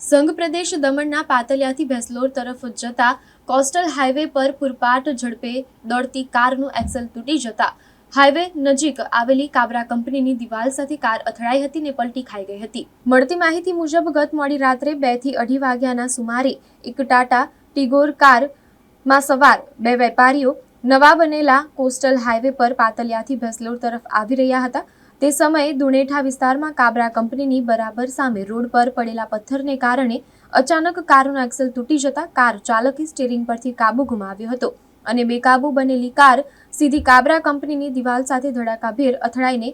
સંઘ પ્રદેશ દમણના પાતલિયાથી ભેસલોર તરફ જતા કોસ્ટલ હાઈવે પર પૂરપાટ ઝડપે દોડતી કારનું એક્સલ તૂટી જતા હાઈવે નજીક આવેલી કાબરા કંપનીની દિવાલ સાથે કાર અથડાઈ હતી ને પલટી ખાઈ ગઈ હતી. મળતી માહિતી મુજબ ગત મોડી રાત્રે બેથી અઢી વાગ્યાના સુમારે એક ટાટા ટિગોર કારમાં સવાર બે વેપારીઓ નવા બનેલા કોસ્ટલ હાઈવે પર પાતલિયાથી ભેસલોર તરફ આવી રહ્યા હતા. તે સમયે દુણેઠા વિસ્તારમાં કાબરા કંપનીની બરાબર સામે રોડ પર પડેલા પથ્થરને કારણે અચાનક કારનો એક્સલ તૂટી જતા કાર ચાલકે સ્ટીરિંગ પરથી કાબુ ગુમાવ્યો હતો અને બેકાબુ બનેલી કાર સીધી કાબરા કંપનીની દિવાલ સાથે ધડાકાભેર અથડાઈને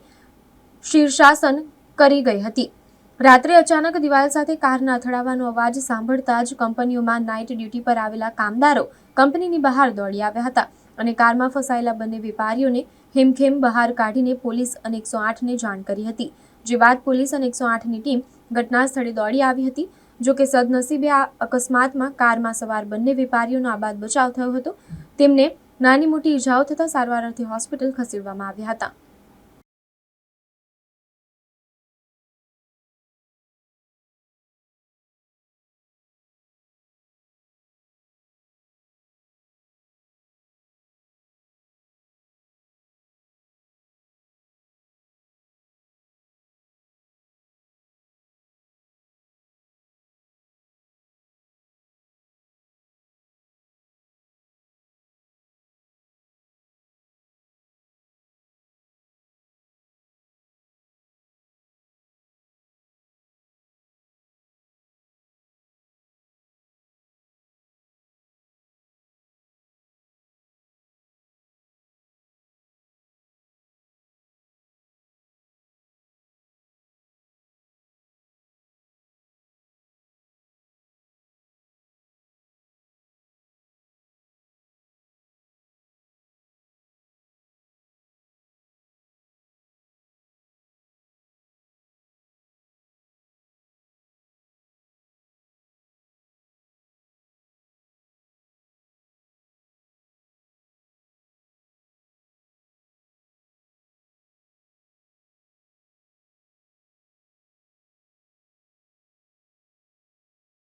શીર્ષાસન કરી ગઈ હતી. રાત્રે અચાનક દિવાલ સાથે કારના અથડાવાનો અવાજ સાંભળતા જ કંપનીઓમાં નાઇટ ડ્યુટી પર આવેલા કામદારો કંપનીની બહાર દોડી આવ્યા હતા. અને કારમાં ફસાયેલા બંને વેપારીઓને હેમખેમ બહાર કાઢીને પોલીસ અને એકસો આઠને જાણ કરી હતી. જે બાદ પોલીસ અને એકસો આઠની ટીમ ઘટના સ્થળે દોડી આવી હતી. જો કે સદનસીબે આ અકસ્માતમાં કારમાં સવાર બંને વેપારીઓનો આબાદ બચાવ થયો હતો. તેમને નાની મોટી ઈજાઓ થતાં સારવાર અર્થે હોસ્પિટલ ખસેડવામાં આવ્યા હતા.